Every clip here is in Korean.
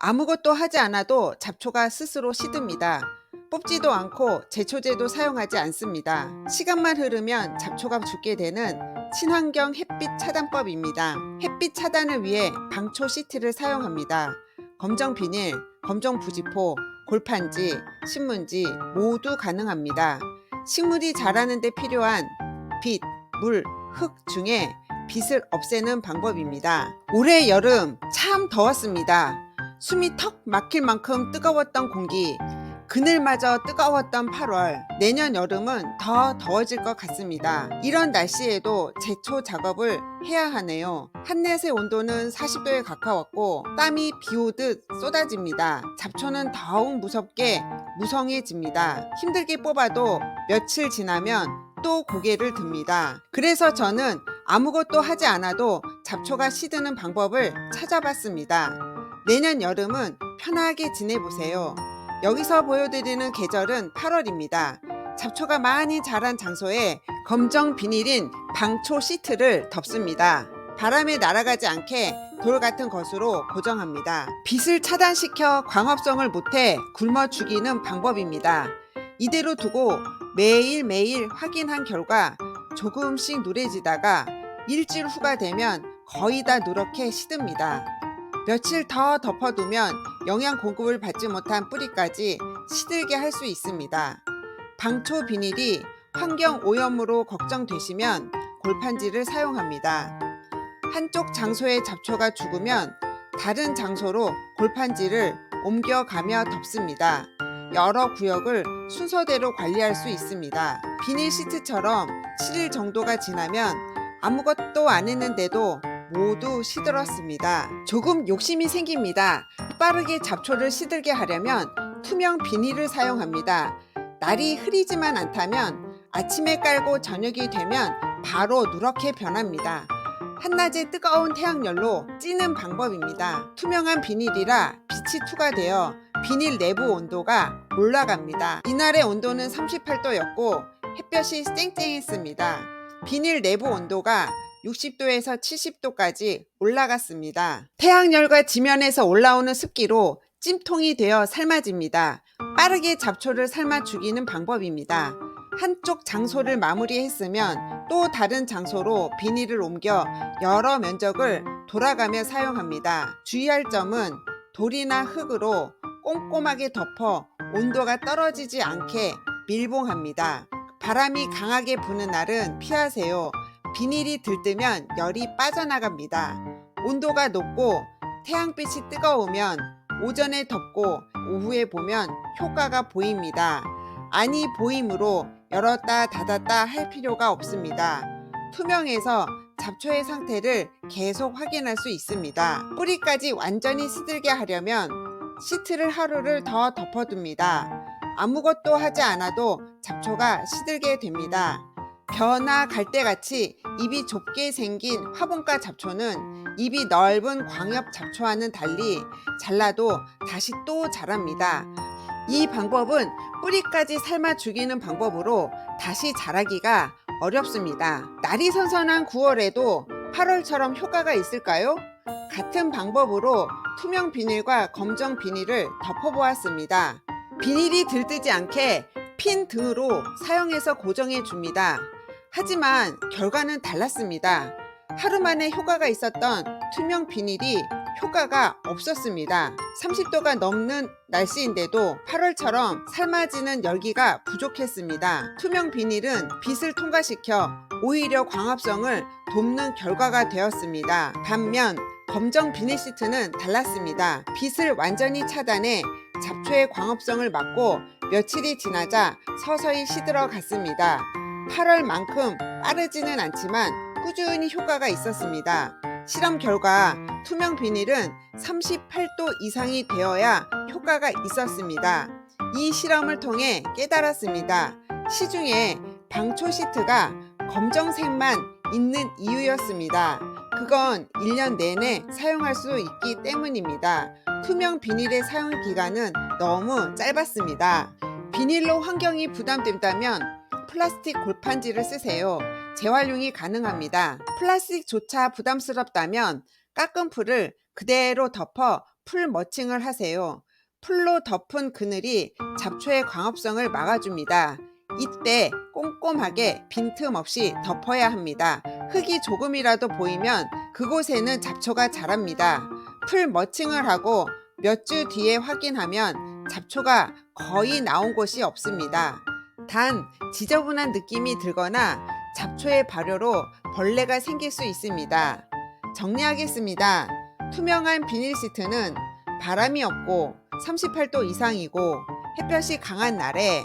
아무것도 하지 않아도 잡초가 스스로 시듭니다. 뽑지도 않고 제초제도 사용하지 않습니다. 시간만 흐르면 잡초가 죽게 되는 친환경 햇빛 차단법입니다. 햇빛 차단을 위해 방초 시트를 사용합니다. 검정 비닐, 검정 부지포, 골판지, 신문지 모두 가능합니다. 식물이 자라는 데 필요한 빛, 물, 흙 중에 빛을 없애는 방법입니다. 올해 여름 참 더웠습니다. 숨이 턱 막힐 만큼 뜨거웠던 공기, 그늘마저 뜨거웠던 8월, 내년 여름은 더 더워질 것 같습니다. 이런 날씨에도 제초 작업을 해야 하네요. 한낮의 온도는 40도에 가까웠고 땀이 비 오듯 쏟아집니다. 잡초는 더욱 무섭게 무성해집니다. 힘들게 뽑아도 며칠 지나면 또 고개를 듭니다. 그래서 저는 아무것도 하지 않아도 잡초가 시드는 방법을 찾아봤습니다. 내년 여름은 편하게 지내보세요. 여기서 보여드리는 계절은 8월입니다. 잡초가 많이 자란 장소에 검정 비닐인 방초 시트를 덮습니다. 바람에 날아가지 않게 돌 같은 것으로 고정합니다. 빛을 차단시켜 광합성을 못해 굶어 죽이는 방법입니다. 이대로 두고 매일매일 확인한 결과 조금씩 누래지다가 일주일 후가 되면 거의 다 누렇게 시듭니다. 며칠 더 덮어두면 영양 공급을 받지 못한 뿌리까지 시들게 할 수 있습니다. 방초 비닐이 환경 오염으로 걱정되시면 골판지를 사용합니다. 한쪽 장소의 잡초가 죽으면 다른 장소로 골판지를 옮겨가며 덮습니다. 여러 구역을 순서대로 관리할 수 있습니다. 비닐 시트처럼 7일 정도가 지나면 아무것도 안 했는데도 모두 시들었습니다. 조금 욕심이 생깁니다. 빠르게 잡초를 시들게 하려면 투명 비닐을 사용합니다. 날이 흐리지만 않다면 아침에 깔고 저녁이 되면 바로 누렇게 변합니다. 한낮의 뜨거운 태양열로 찌는 방법입니다. 투명한 비닐이라 빛이 투과되어 비닐 내부 온도가 올라갑니다. 이날의 온도는 38도였고 햇볕이 쨍쨍했습니다. 비닐 내부 온도가 60도에서 70도까지 올라갔습니다. 태양열과 지면에서 올라오는 습기로 찜통이 되어 삶아집니다. 빠르게 잡초를 삶아 죽이는 방법입니다. 한쪽 장소를 마무리했으면 또 다른 장소로 비닐을 옮겨 여러 면적을 돌아가며 사용합니다. 주의할 점은 돌이나 흙으로 꼼꼼하게 덮어 온도가 떨어지지 않게 밀봉합니다. 바람이 강하게 부는 날은 피하세요. 비닐이 들뜨면 열이 빠져나갑니다. 온도가 높고 태양빛이 뜨거우면 오전에 덮고 오후에 보면 효과가 보입니다. 아니 보이므로 열었다 닫았다 할 필요가 없습니다. 투명해서 잡초의 상태를 계속 확인할 수 있습니다. 뿌리까지 완전히 시들게 하려면 시트를 하루를 더 덮어둡니다. 아무것도 하지 않아도 잡초가 시들게 됩니다. 벼나 갈대같이 입이 좁게 생긴 화분가 잡초는 입이 넓은 광엽 잡초와는 달리 잘라도 다시 또 자랍니다. 이 방법은 뿌리까지 삶아 죽이는 방법으로 다시 자라기가 어렵습니다. 날이 선선한 9월에도 8월처럼 효과가 있을까요? 같은 방법으로 투명 비닐과 검정 비닐을 덮어보았습니다. 비닐이 들뜨지 않게 핀 등으로 사용해서 고정해 줍니다. 하지만 결과는 달랐습니다. 하루 만에 효과가 있었던 투명 비닐이 효과가 없었습니다. 30도가 넘는 날씨인데도 8월처럼 삶아지는 열기가 부족했습니다. 투명 비닐은 빛을 통과시켜 오히려 광합성을 돕는 결과가 되었습니다. 반면 검정 비닐 시트는 달랐습니다. 빛을 완전히 차단해 잡초의 광합성을 막고 며칠이 지나자 서서히 시들어 갔습니다. 8월만큼 빠르지는 않지만 꾸준히 효과가 있었습니다. 실험 결과 투명 비닐은 38도 이상이 되어야 효과가 있었습니다. 이 실험을 통해 깨달았습니다. 시중에 방초 시트가 검정색만 있는 이유였습니다. 그건 1년 내내 사용할 수 있기 때문입니다. 투명 비닐의 사용 기간은 너무 짧았습니다. 비닐로 환경이 부담된다면 플라스틱 골판지를 쓰세요. 재활용이 가능합니다. 플라스틱조차 부담스럽다면 깎은 풀을 그대로 덮어 풀 머칭을 하세요. 풀로 덮은 그늘이 잡초의 광합성을 막아줍니다. 이때 꼼꼼하게 빈틈없이 덮어야 합니다. 흙이 조금이라도 보이면 그곳에는 잡초가 자랍니다. 풀 머칭을 하고 몇 주 뒤에 확인하면 잡초가 거의 나온 곳이 없습니다. 단 지저분한 느낌이 들거나 잡초의 발효로 벌레가 생길 수 있습니다. 정리하겠습니다. 투명한 비닐 시트는 바람이 없고 38도 이상이고 햇볕이 강한 날에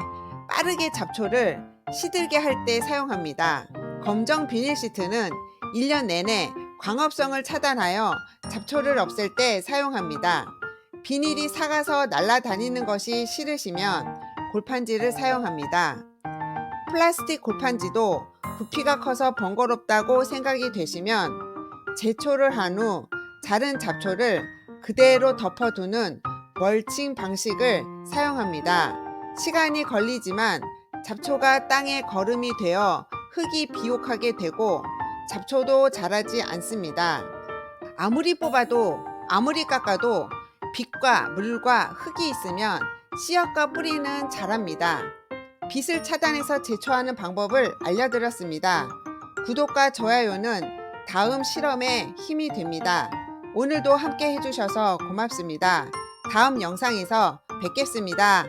빠르게 잡초를 시들게 할 때 사용합니다. 검정 비닐 시트는 1년 내내 광합성을 차단하여 잡초를 없앨 때 사용합니다. 비닐이 삭아서 날아다니는 것이 싫으시면 골판지를 사용합니다. 플라스틱 골판지도 부피가 커서 번거롭다고 생각이 되시면 제초를 한 후 자른 잡초를 그대로 덮어두는 멀칭 방식을 사용합니다. 시간이 걸리지만 잡초가 땅에 거름이 되어 흙이 비옥하게 되고 잡초도 자라지 않습니다. 아무리 뽑아도 아무리 깎아도 빛과 물과 흙이 있으면 씨앗과 뿌리는 자랍니다. 빛을 차단해서 제초하는 방법을 알려드렸습니다. 구독과 좋아요는 다음 실험에 힘이 됩니다. 오늘도 함께 해주셔서 고맙습니다. 다음 영상에서 뵙겠습니다.